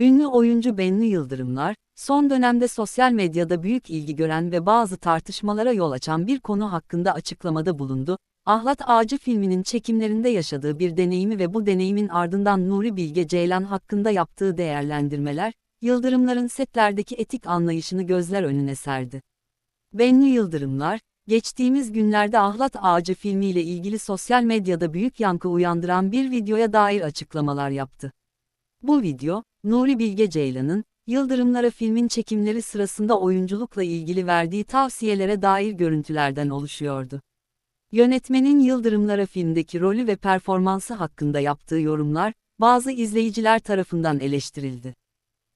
Ünlü oyuncu Bennu Yıldırımlar, son dönemde sosyal medyada büyük ilgi gören ve bazı tartışmalara yol açan bir konu hakkında açıklamada bulundu. Ahlat Ağacı filminin çekimlerinde yaşadığı bir deneyimi ve bu deneyimin ardından Nuri Bilge Ceylan hakkında yaptığı değerlendirmeler, Yıldırımların setlerdeki etik anlayışını gözler önüne serdi. Bennu Yıldırımlar, geçtiğimiz günlerde Ahlat Ağacı filmiyle ilgili sosyal medyada büyük yankı uyandıran bir videoya dair açıklamalar yaptı. Bu video, Nuri Bilge Ceylan'ın, Yıldırımlara filmin çekimleri sırasında oyunculukla ilgili verdiği tavsiyelere dair görüntülerden oluşuyordu. Yönetmenin Yıldırımlara filmdeki rolü ve performansı hakkında yaptığı yorumlar, bazı izleyiciler tarafından eleştirildi.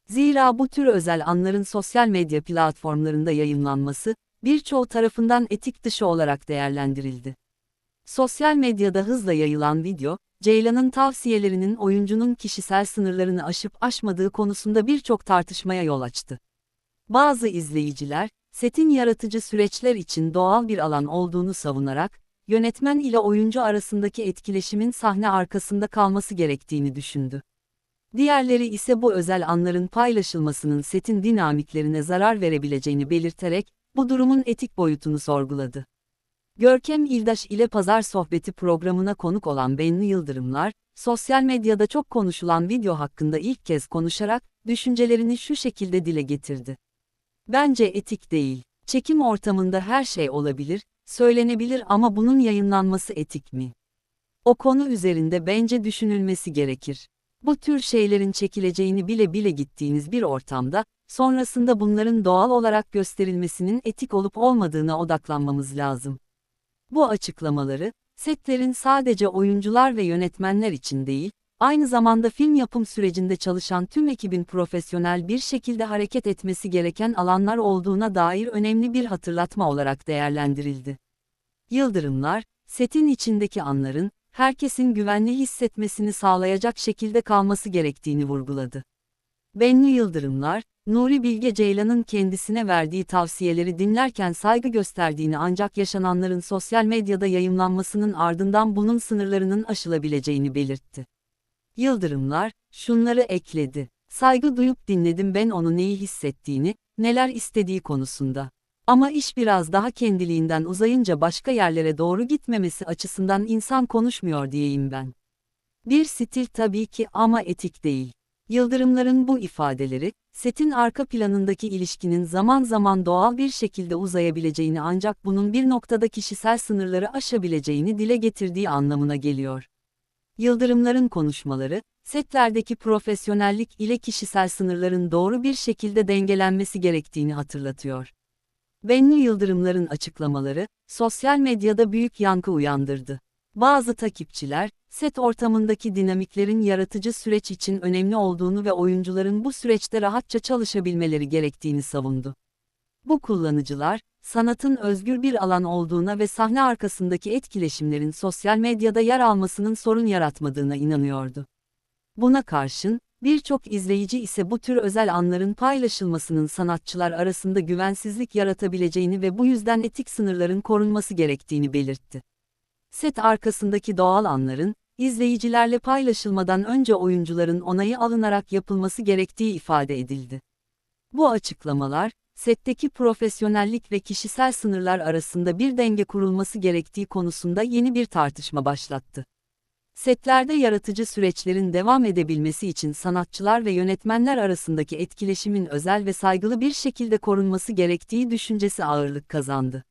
Zira bu tür özel anların sosyal medya platformlarında yayınlanması, birçoğu tarafından etik dışı olarak değerlendirildi. Sosyal medyada hızla yayılan video, Ceylan'ın tavsiyelerinin oyuncunun kişisel sınırlarını aşıp aşmadığı konusunda birçok tartışmaya yol açtı. Bazı izleyiciler, setin yaratıcı süreçler için doğal bir alan olduğunu savunarak, yönetmen ile oyuncu arasındaki etkileşimin sahne arkasında kalması gerektiğini düşündü. Diğerleri ise bu özel anların paylaşılmasının setin dinamiklerine zarar verebileceğini belirterek, bu durumun etik boyutunu sorguladı. Görkem İldaş ile Pazar Sohbeti programına konuk olan Bennu Yıldırımlar, sosyal medyada çok konuşulan video hakkında ilk kez konuşarak, düşüncelerini şu şekilde dile getirdi. Bence etik değil. Çekim ortamında her şey olabilir, söylenebilir ama bunun yayınlanması etik mi? O konu üzerinde bence düşünülmesi gerekir. Bu tür şeylerin çekileceğini bile bile gittiğiniz bir ortamda, sonrasında bunların doğal olarak gösterilmesinin etik olup olmadığına odaklanmamız lazım. Bu açıklamaları, setlerin sadece oyuncular ve yönetmenler için değil, aynı zamanda film yapım sürecinde çalışan tüm ekibin profesyonel bir şekilde hareket etmesi gereken alanlar olduğuna dair önemli bir hatırlatma olarak değerlendirildi. Yıldırımlar, setin içindeki anların, herkesin güvenli hissetmesini sağlayacak şekilde kalması gerektiğini vurguladı. Bennu Yıldırımlar, Nuri Bilge Ceylan'ın kendisine verdiği tavsiyeleri dinlerken saygı gösterdiğini ancak yaşananların sosyal medyada yayımlanmasının ardından bunun sınırlarının aşılabileceğini belirtti. Yıldırımlar, şunları ekledi. Saygı duyup dinledim ben onu neyi hissettiğini, neler istediği konusunda. Ama iş biraz daha kendiliğinden uzayınca başka yerlere doğru gitmemesi açısından insan konuşmuyor diyeyim ben. Bir stil tabii ki ama etik değil. Yıldırımların bu ifadeleri, setin arka planındaki ilişkinin zaman zaman doğal bir şekilde uzayabileceğini ancak bunun bir noktada kişisel sınırları aşabileceğini dile getirdiği anlamına geliyor. Yıldırımların konuşmaları, setlerdeki profesyonellik ile kişisel sınırların doğru bir şekilde dengelenmesi gerektiğini hatırlatıyor. Bennu Yıldırımların açıklamaları, sosyal medyada büyük yankı uyandırdı. Bazı takipçiler, set ortamındaki dinamiklerin yaratıcı süreç için önemli olduğunu ve oyuncuların bu süreçte rahatça çalışabilmeleri gerektiğini savundu. Bu kullanıcılar, sanatın özgür bir alan olduğuna ve sahne arkasındaki etkileşimlerin sosyal medyada yer almasının sorun yaratmadığına inanıyordu. Buna karşın, birçok izleyici ise bu tür özel anların paylaşılmasının sanatçılar arasında güvensizlik yaratabileceğini ve bu yüzden etik sınırların korunması gerektiğini belirtti. Set arkasındaki doğal anların, izleyicilerle paylaşılmadan önce oyuncuların onayı alınarak yapılması gerektiği ifade edildi. Bu açıklamalar, setteki profesyonellik ve kişisel sınırlar arasında bir denge kurulması gerektiği konusunda yeni bir tartışma başlattı. Setlerde yaratıcı süreçlerin devam edebilmesi için sanatçılar ve yönetmenler arasındaki etkileşimin özel ve saygılı bir şekilde korunması gerektiği düşüncesi ağırlık kazandı.